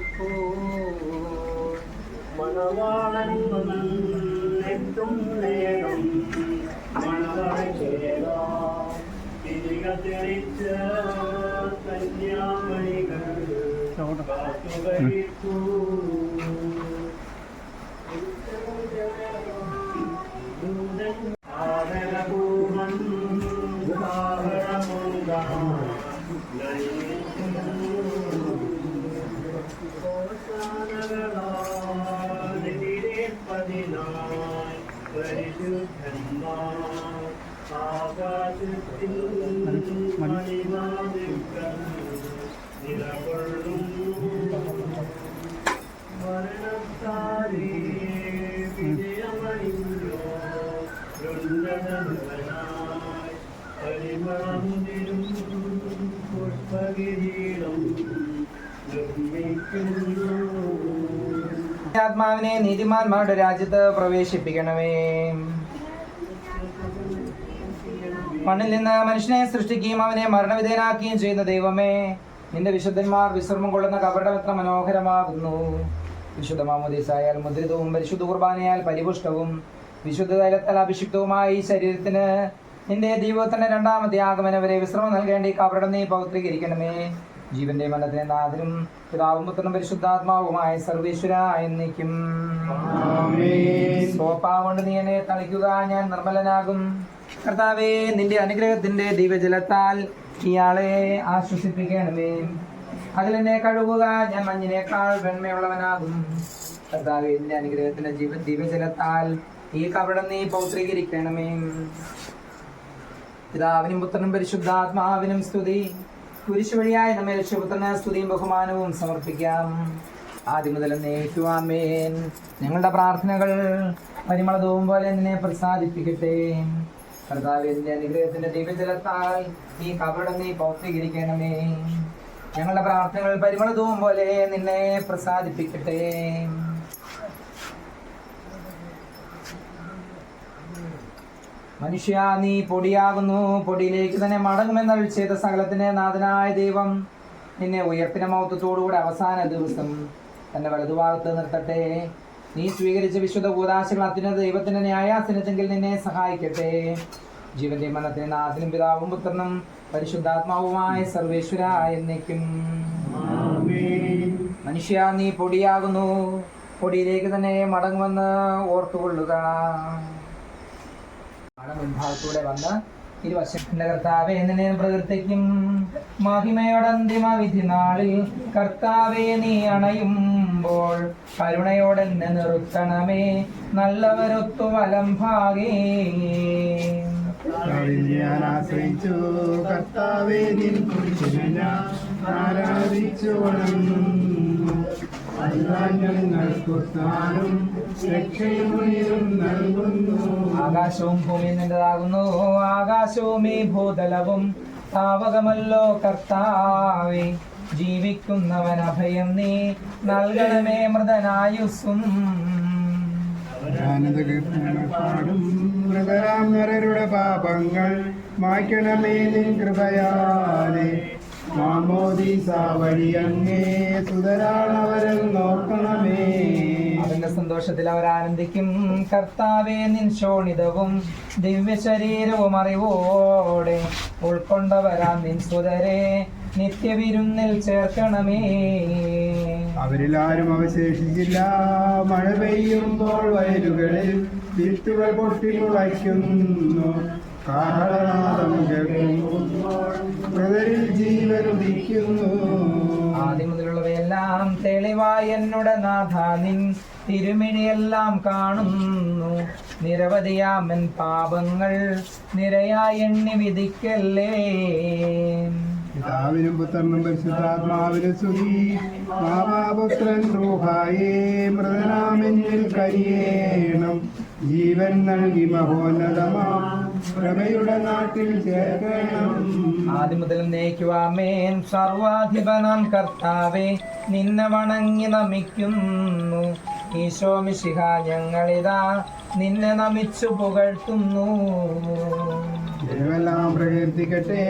നോക്കിയിരിപ്പൂ മണവാളൻ എത്തും നേരം മണവാളേരാം തിരികെ തെളിച്ച് കന്യാമണികൾ കാത്തു പരിമളമുതിരും പുഷ്പകിരീടം നിർമ്മിക്കുന്നു. ആത്മാവിനെ നീതിമാന്മാരുടെ രാജ്യത്ത് പ്രവേശിപ്പിക്കണമേ. മണ്ണിൽ നിന്ന് മനുഷ്യനെ സൃഷ്ടിക്കുകയും അവനെ മരണവിധേയനാക്കുകയും ചെയ്യുന്ന ദൈവമേ നിന്റെ വിശുദ്ധന്മാർ വിശ്രമം കൊള്ളുന്ന കബറിടം എത്ര മനോഹരമാകുന്നു. വിശുദ്ധ മാമോദീസായാൽ മുദ്രിതവും പരിശുദ്ധ കുർബാനയാൽ പരിപുഷ്ടവും വിശുദ്ധ തൈലത്താൽ അഭിഷിക്തവുമായ ശരീരത്തിന് നിന്റെ ദൈവത്തിന്റെ രണ്ടാമത്തെ ആഗമനം വരെ വിശ്രമം നൽകേണ്ട കബറിടം നീ പൗത്രീകരിക്കണമേ ജീവന്റെ മനത്തിനെ നാഥനും പിതാവും പുത്രനും പരിശുദ്ധാത്മാവുമായ സർവേശ്വര എന്നേക്കും. സോപ്പാവുണ്ട് നീ എന്നെ തളിക്കുക ഞാൻ നിർമ്മലനാകും. കർത്താവേ നിന്റെ അനുഗ്രഹത്തിന്റെ ദിവ്യജലത്താൽ ഇയാളെ ആശ്വസിപ്പിക്കണമേ. അതിലെന്നെ കഴുകുക ഞാൻ മഞ്ഞിനേക്കാൾ വെണ്മയുള്ളവനാകും. കർത്താവേ നിന്റെ അനുഗ്രഹത്തിന്റെ ജീവ ദിവ്യജലത്താൽ ഈ കവടം നീ പൗത്രീകരിക്കണമേ. പിതാവിനും പുത്രനും പരിശുദ്ധാത്മാവിനും സ്തുതി. കുരിശു വഴിയായി നമ്മെ രക്ഷപുത്രന് സ്തുതിയും ബഹുമാനവും സമർപ്പിക്കാം. ആദ്യം മുതൽ നേക്കുവാമേൻ ഞങ്ങളുടെ പ്രാർത്ഥനകൾ പരിമള പരിമളതവും പോലെ നിന്നെ പ്രസാദിപ്പിക്കട്ടെ. കർത്താവിന്റെ അനുഗ്രഹത്തിന്റെ ദൈവജലത്താൽ ഈ കബടം നീ പൗത്രീകരിക്കണമേ ഞങ്ങളുടെ പ്രാർത്ഥനകൾ പരിമള പരിമളതവും പോലെ നിന്നെ പ്രസാദിപ്പിക്കട്ടെ. മനുഷ്യ നീ പൊടിയാകുന്നു. പൊടിയിലേക്ക് തന്നെ മടങ്ങുമെന്ന ചെയ്ത സകലത്തിന്റെ നാഥനായ ദൈവം നിന്നെ ഉയർപ്പിന മൗത്വത്തോടുകൂടെ അവസാന ദിവസം തന്റെ വലതുഭാഗത്ത് നിർത്തട്ടെ. നീ സ്വീകരിച്ച വിശുദ്ധ കൂതാശകൾ അത്യുന്നത ദൈവത്തിന്റെ ന്യായാസനത്തെങ്കിൽ നിന്നെ സഹായിക്കട്ടെ. ജീവന്റെ മനത്തിന് നാഥനും പിതാവും പുത്രനും പരിശുദ്ധാത്മാവുമായ സർവേശ്വര എന്നേക്കും. മനുഷ്യ നീ പൊടിയാകുന്നു. പൊടിയിലേക്ക് തന്നെ മടങ്ങുമെന്ന് ഓർത്തുകൊള്ളുക. ആണ് മുൻഭാഗത്തൂടെ വന്ന ഇരുവശത്തിന്റെ കർത്താവെ നിന്നെ പ്രകൃതിക്കും മഹിമയോടന്തിമ വിധി നാളിൽ കർത്താവെ നീ അണയുമ്പോൾ കരുണയോടെ എന്നെ നിർത്തണമേ. നല്ലവരൊത്തു വലം ഭാഗേ. ഞാൻ ആശ്രയിച്ചു കർത്താവേ നിൻ ഞാൻ ആരാധിച്ചു വണങ്ങുന്നു. ആകാശവും ഭൂമിയും നിന്റേതാകുന്നു. ആകാശവും ഈ ഭൂതലവും താവകമല്ലോ കർത്താവേ. ജീവിക്കുന്നവൻ അഭയം നീ നൽകണമേ മൃതനായുസ്സും. മൃതരാം നരരുടെ പാപങ്ങൾ മായ്ക്കണമേ നിൻ കൃപയാലെ. മാമോദീസ വഴി അങ്ങേ സുതരാണവരൽ നോക്കണമേ. അവന്റെ സന്തോഷത്തിൽ അവർ ആനന്ദിക്കും കർത്താവേ നിൻ ശോണിതവും ദിവ്യ ശരീരവും അറിവോടെ ഉൾക്കൊണ്ടവരാ നിൻ സുതരെ. നിത്യവിരുന്നിൽ ചേർക്കണമേ. അവരിൽ ആരും അവശേഷിച്ചില്ല. മഴ പെയ്യുമ്പോൾ വയലുകളിൽ വിത്തുകൾ പൊട്ടി മുളയ്ക്കുന്നു. കാഹളനാദം കേൾക്കുമ്പോൾ മൃതരിൽ ജീവനുദിക്കുന്നു ആദ്യം മുതലുള്ളവയെല്ലാം തെളിവായി എന്നുടെ നാഥ നിൻ തിരുമിഴിയെല്ലാം കാണുന്നു. നിരവധിയാമൻ പാപങ്ങൾ നിരയായി എണ്ണി വിധിക്കല്ലേ. പിതാവിനും പുത്രനും പരിശുദ്ധാത്മാവിനും സ്തുതി. മാതാപുത്രൻ റൂഹായേ മൃതനാമെന്നിൽ കരിയേണം. ജീവൻ നൽകി മഹോന്നതമാ. പ്രഭയുടെ നാട്ടിൽ ചേർക്കണം ആദ്യം മുതൽ നയിക്കുവാമേൻ സർവാധിപനാം കർത്താവെ നിന്നെ വണങ്ങി നമിക്കുന്നു. ഈശോ മിശിഹ ഞങ്ങളിതാ നിന്നെ നമിച്ചു പുകഴ്ത്തുന്നു. ദൈവമെല്ലാം പ്രകീർത്തിക്കട്ടെ.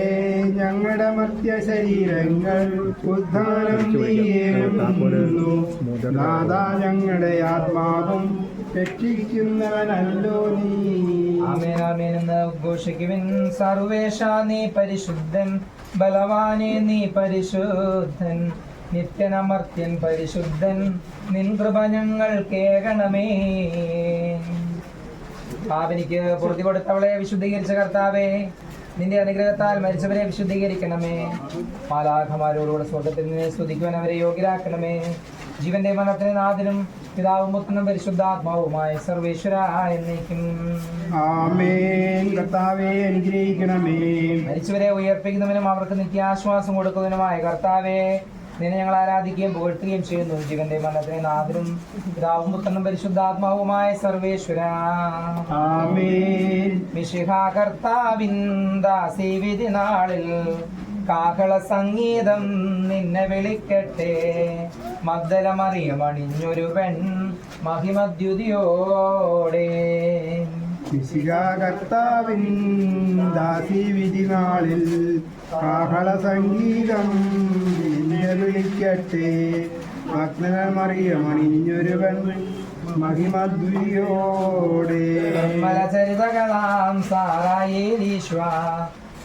ഞങ്ങളുടെ മർത്യ ശരീരങ്ങൾ ഉദ്ധാനം ചെയ്യുന്നു നാദാ ഞങ്ങളുടെ ആത്മാവും രക്ഷിക്കുന്നവനല്ലോ നീ. എന്ന് ഉദ്ഘോഷിക്കുവിൻ സർവേഷ നീ പരിശുദ്ധൻ ബലവാനെ നീ പരിശുദ്ധൻ നിത്യനമർത്യൻ പരിശുദ്ധൻ നിൻ കൃപ ഞങ്ങൾ കേകണമേ പാപനിക്ക് പൊറുതി കൊടുത്തവളെ വിശുദ്ധീകരിച്ച കർത്താവേ നിന്റെ അനുഗ്രഹത്താൽ മരിച്ചവരെ വിശുദ്ധീകരിക്കണമേ. മാലാഖമാരോടുകൂടെ സ്വർഗത്തിൽ നിന്നെ സ്തുതിക്കുവാൻ അവരെ യോഗ്യരാക്കണമേ. ജീവന്റെ മരണത്തിന് നാഥനും പിതാവും പുത്രനും പരിശുദ്ധാത്മാവുമായ സർവേശ്വര എന്നേക്കും. ആമേൻ. കർത്താവേ അനുഗ്രഹിക്കണമേ. മരിച്ചവരെ ഉയർപ്പിക്കുന്നവനും അവർക്ക് നിത്യാശ്വാസം കൊടുക്കുന്നതിനുമായ കർത്താവേ നിന്നെ ഞങ്ങൾ ആരാധിക്കുകയും പുകഴ്ത്തുകയും ചെയ്യുന്നു. ജീവന്റെ മരണത്തിന് നാഥനും പിതാവും പുത്രനും പരിശുദ്ധാത്മാവുമായ സർവേശ്വര. ആമേൻ. മിശിഹ കർത്താവിൻ ദാസീവിധി നാളിൽ കാഹള സംഗീതം നിന്നെ വിളിക്കട്ടെ. മദ്ദലമറിയമണിഞ്ഞൊരു പെൺ മഹിമദ്യുതിയോടെ. ർത്താവിൻ കർത്താവിൻ ദാസി വിധി നാളിൽ കാഹള സംഗീതം നിന്നെ വിളിക്കട്ടെ. ഭക്തനമറിയമണിഞ്ഞൊരുവൻ മഹിമദ്വിയോടെ ചരിതകളാം സാറായേലീശ്വ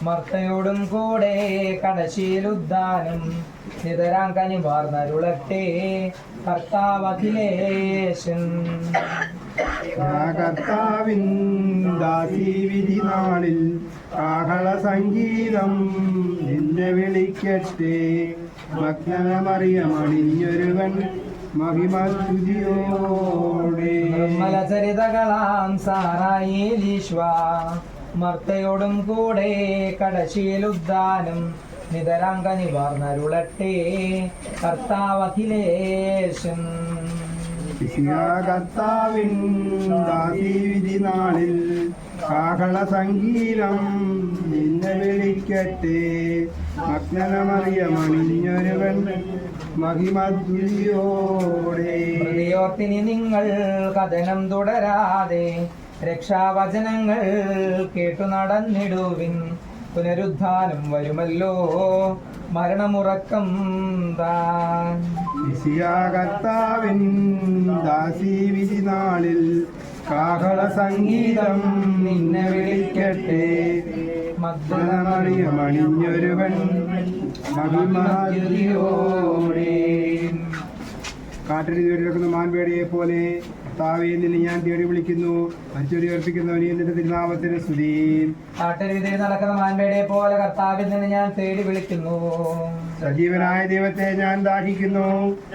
മർത്തയോടും കൂടെ കടശീലുദ്ധാനം നിതരാം കനിവാർന്നരുളട്ടെ കർത്താവഖിലേശൻ. കർത്താവിൻ ദാസി വിധി നാളിൽ കാഹള സംഗീതം നിന്നെ വിളിക്കട്ടെ. ഭക്തനമറിയമണിഞ്ഞൊരുവൻ മഹിമസ്തുതിയോടെ. സാറായി സാറായേലീശ്വ മർത്തയോടും കൂടെ കടശീലുദ്ദാനം നിതരാം കനിവാർന്നരുളട്ടെ കർത്താവഖിലേശൻ കർത്താവിൻ ദാസീവിധി നാളിൽ കാഹള സംഗീതം നിന്നെ വിളിക്കട്ടെ. മഗ്നമറിയമണിഞ്ഞൊരുവൻ മഹിമദ്വിയോടെ. നിങ്ങൾ കഥനം തുടരാതെ രക്ഷാവചനങ്ങൾ കേട്ടു നടന്നിടുവിൻ. പുനരുദ്ധാനം വരുമല്ലോ. മരണമുറക്കം കർത്താവിൻ ദാസി വിധി നാളിൽ കാഹള സംഗീതം നിന്നെ വിളിക്കട്ടെ. മഗ്നമറിയമണിഞ്ഞൊരുവൻ മഹിമാതിയോടെ കാട്ടിൽ കിടക്കുന്ന മാൻപേടയെ പോലെ താവേ നിന്നെ ഞാൻ തേടി വിളിക്കുന്നു. മരിച്ചൊരു അർപ്പിക്കുന്നവനെ നിന്റെ തിരുനാമത്തിന് സ്തുതി. കാട്ടരുവിതിൽ നടക്കുന്ന മാൻപേടയെ പോലെ കർത്താവിൽ നിന്ന് ഞാൻ തേടി വിളിക്കുന്നു. സജീവനായ ദൈവത്തെ ഞാൻ ദാഹിക്കുന്നു.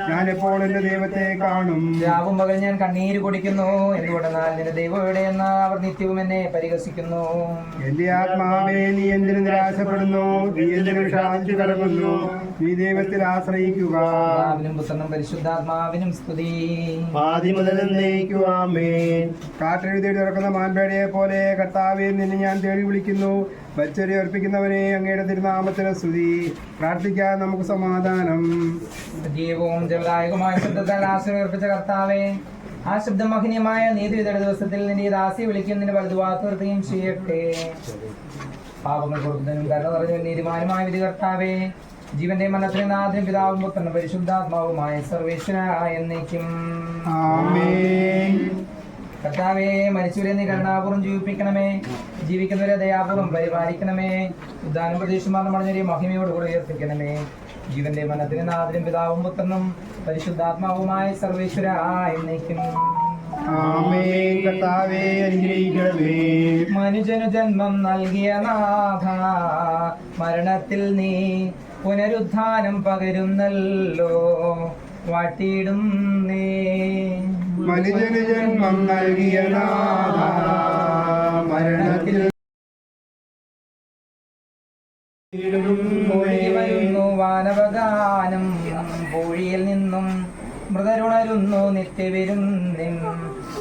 ഞാൻ എപ്പോൾ എന്റെ ദൈവത്തെ കാണും. രാവും പകൽ ഞാൻ കണ്ണീര് കുടിക്കുന്നു. എന്തുകൊണ്ടെന്നാൽ നിന്റെ ദൈവം എവിടെയെന്ന് അവർ നിത്യവും എന്നെ പരിഹസിക്കുന്നു. എന്റെ ആത്മാവേ നീ എന്തിനു നിരാശപ്പെടുന്നു? നീ എന്തിനു ശാന്തി കടക്കുന്നു നീ ദൈവത്തിൽ ആശ്രയിക്കുക. പുത്രനും പരിശുദ്ധാത്മാവിനും സ്തുതി. ആദ്യം മുതൽ എന്നേക്കുവാമേൻ കാറ്റെഴുതി തുറക്കുന്ന മാൻപേടയെ പോലെ കർത്താവെ നിന്നെ ഞാൻ തേടി വിളിക്കുന്നു. വച്ചൊരി അർപ്പിക്കുന്നവനെ അങ്ങയുടെ തിരുനാമത്തിന് സ്തുതി. പ്രാർത്ഥിക്കാൻ നമുക്ക് സമാധാനം. സജീവവും ജലദായകമായ ശബ്ദത്താൽ ആശ്രമർപ്പിച്ച കർത്താവെ ആ ശബ്ദമഹനീയമായ വിതര ദിവസത്തിൽ നിന്റെ ദാസി വിളിക്കുന്നതിന് വലുത് വാക്കുനിർത്തുകയും ചെയ്യട്ടെ. പാപങ്ങൾ കൊടുക്കുന്നതിനും കരുണ നിറഞ്ഞ നീതിമാനുമായ വിധി കർത്താവേ ജീവന്റെ മനസ്സിലെ നാഥനും പിതാവും പുത്രനും പരിശുദ്ധാത്മാവുമായ സർവേശ്വര എന്നേക്കും. ആമേൻ. കർത്താവെ മരിച്ചവരെ നീ കരുണാപൂർവം ജീവിപ്പിക്കണമേ. ജീവിക്കുന്നവരെ ദയാപൂർവം പരിപാലിക്കണമേ. ഉദ്ധാനം പ്രതീക്ഷമാർന്ന മഹിമയോട് കൂടെ ഉയർപ്പിക്കണമേ. ജീവന്റെ മനത്തിന് നാഥനും പിതാവും പുത്രനും പരിശുദ്ധാത്മാവുമായ സർവേശ്വര എന്നേക്കും മനുജനു ജന്മം നൽകിയ നാഥ മരണത്തിൽ നീ പുനരുദ്ധാനം പകരുന്നല്ലോ. വാട്ടിയിടും നീ മനുജന് ജന്മം നൽകിയ നാഥ മരണത്തിൽ വരുന്നു വാനവഗാനം. പൂഴിയിൽ നിന്നും മൃതരുണരുന്നു നിത്യവിരുന്നിൻ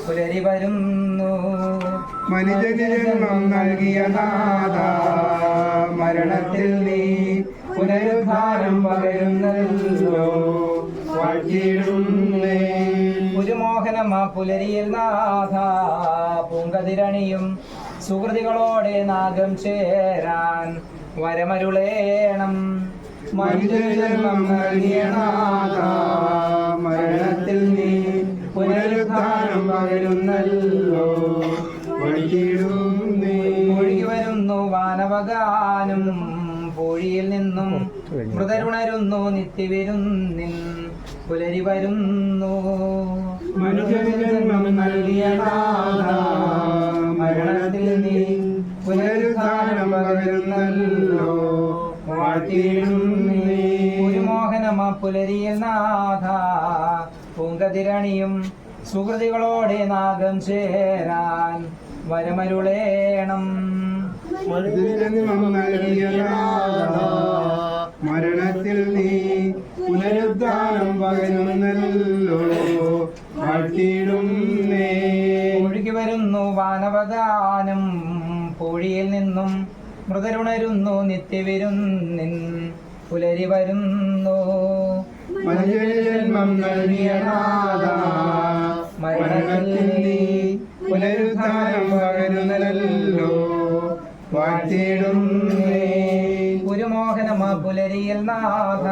പുലരി വരുന്നു മനുജന് നൽകിയ നാഥ മരണത്തിൽ നീ പുനരുദ്ധാരം പകരുന്നല്ലോ. വാഴ്ത്തിയിടുന്നേ മോഹനമാ പുലരിയിൽ നാഥ പൂങ്കതിരണിയും സുഹൃതികളോടെ നാഗം ചേരാൻ വരമരുളേണം. മനുജന്മം മരണത്തിൽ നീ പുനരുദ്ധാനം പകരുന്നല്ലോ. ഒഴുകി വരുന്നു വാനവഗാനും. പൂഴിയിൽ നിന്നും മൃതരുണരുന്നു നിത്യവിരുന്നിൻ വരുന്നു പുലരി നൽകിയ നാഥ, മരണത്തിൽ നീ പുനരുദ്ധാനം പകരുന്നല്ലോ. വാഴ്ത്തിയിടുന്നേ. ഒരു മോഹനമ പുലരിയിൽ നാഥ. പൂങ്കതിരണിയും സുഹൃതികളോടെ നാഗം ചേരാൻ വരമരുളേണം. ജന്മം നൽകിയ നാഥ, മരണത്തിൽ നീ പുനരുദ്ധാനം പകരുന്നല്ലോ വാഴ്ത്തിയിടുന്നേ. ഒഴുകി വരുന്നു വാനവഗാനം പൂഴിയിൽ നിന്നും മൃതരുണരുന്നു നിത്യവിരുന്നിൻ. പുലരി വരുന്നു. ജന്മം നൽകിയ നാഥ, മരണത്തിൽ നീ പുനരുദ്ധാനം പകരുന്നല്ലോ വാഴ്ത്തിയിടുന്നേ പുലരിയിൽ നാഥ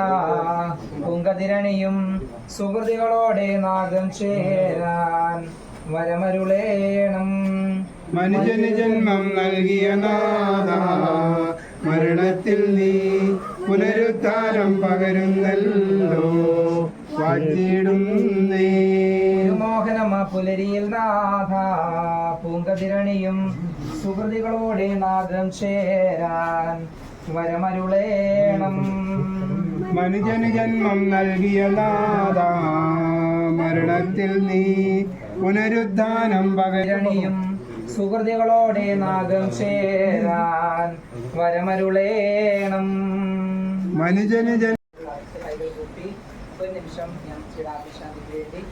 പുങ്കതിരണിയും സുഹൃതികളോടെ നാഗം ചേരാൻ വരമരുളേണം. മനുഷ്യന് ജന്മം നൽകിയ നാഥ. മരണത്തിൽ നീ പുനരുദ്ധാരം പകരുന്നല്ലോ. വാഴ്ത്തിയിടുന്നേ മോഹനമ പുലരിയിൽ നാഥ പൂങ്കതിരണിയും സുഹൃതികളോടെ നാഗം ചേരാൻ വരമരുളേണം. മനുഷ്യന് ജന്മം നൽകിയ നാദാ മരണത്തിൽ നീ പുനരുദ്ധാനം പകരണിയും കിരണിയും സുഹൃതികളോടെ നാഗം ചേരാൻ വരമരുളേണം. മനുജന് ജന്മം ഒരു നിമിഷം ഞാൻ ചിടാഭിശാന്തിക്ക് വേണ്ടി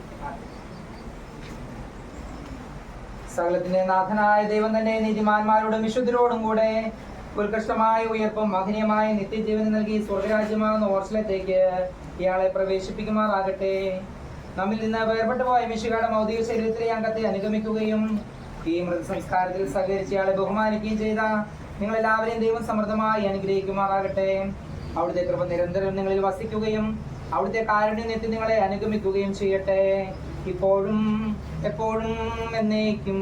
സകലത്തിന്റെ നാഥനായ ദൈവം തന്നെ നീതിമാന്മാരോടും വിശുദ്ധരോടും കൂടെ ഉത്കൃഷ്ടമായ ഉയർപ്പും മഹനീയമായ നിത്യജീവൻ നൽകി സ്വർഗരാജ്യമാകുന്ന ഓർച്ചിലത്തേക്ക് ഇയാളെ പ്രവേശിപ്പിക്കുമാറാകട്ടെ. നമ്മിൽ നിന്ന് വേർപെട്ടു പോയ മിശികയുടെ മൗതിക ശരീരത്തിലെ അംഗത്തെ അനുഗമിക്കുകയും ഈ മൃതസംസ്കാരത്തിൽ സഹകരിച്ച് ഇയാളെ ബഹുമാനിക്കുകയും ചെയ്ത നിങ്ങൾ എല്ലാവരെയും ദൈവം സമൃദ്ധമായി അനുഗ്രഹിക്കുമാറാകട്ടെ. അവിടുത്തെ കൃപ നിരന്തരം നിങ്ങളിൽ വസിക്കുകയും അവിടുത്തെ കാരുണ്യം എത്തി നിങ്ങളെ അനുഗമിക്കുകയും ചെയ്യട്ടെ. ഇപ്പോഴും എപ്പോഴും എന്നേക്കും.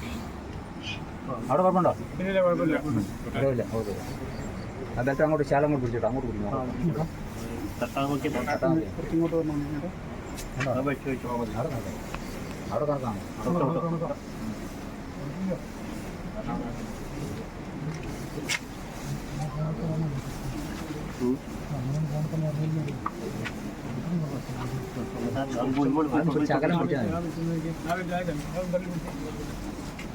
കുഴപ്പമുണ്ടോ? കുഴപ്പമില്ല. ഓക്കെ അതൊക്കെ അങ്ങോട്ട് ശാലം അങ്ങോട്ട് പിടിച്ചിട്ടോ അങ്ങോട്ട് പിടിക്കണം അവിടെ കണക്കാണ് ശകലം പിടിച്ചാൽ